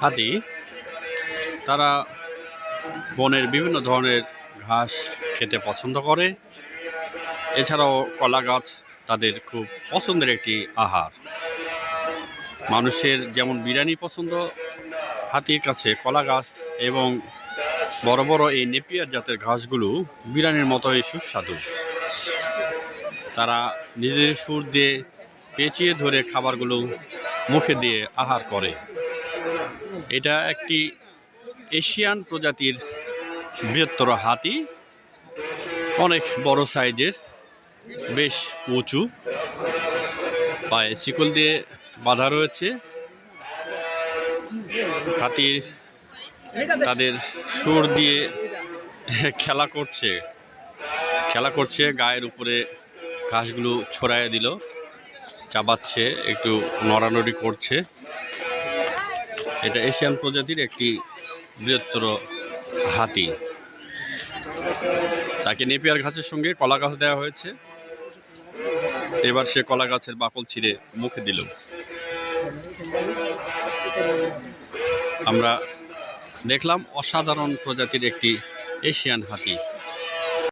হাতি তারা বনের বিভিন্ন ধরনের ঘাস খেতে পছন্দ করে। এছাড়াও কলা গাছ তাদের খুব পছন্দের একটি আহার। মানুষের যেমন বিরিয়ানি পছন্দ, হাতির কাছে কলা গাছ এবং বড় বড় এই নেপিয়ার জাতের ঘাসগুলো বিরিয়ানির মতোই সুস্বাদু। তারা নিজেদের সুর দিয়ে পেঁচিয়ে ধরে খাবারগুলো মুখে দিয়ে আহার করে। এটা একটি এশিয়ান প্রজাতির বৃহত্তর হাতি। অনেক বড় সাইজের, বেশ উঁচু। পায়ে শিকল দিয়ে বাঁধা রয়েছে। হাতির তাদের সুর দিয়ে খেলা করছে। খেলা করছে, গায়ের উপরে ঘাসগুলো ছড়াইয়ে দিল। চাবাচ্ছে, একটু নড়ানড়ি করছে। এটা এশিয়ান প্রজাতির একটি বৃহত্তর হাতি। তাকে নেপিয়ার গাছের সঙ্গে কলা গাছ দেওয়া হয়েছে। এবার সে কলা গাছের বাকল ছিঁড়ে মুখে দিল। আমরা দেখলাম অসাধারণ প্রজাতির একটি এশিয়ান হাতি।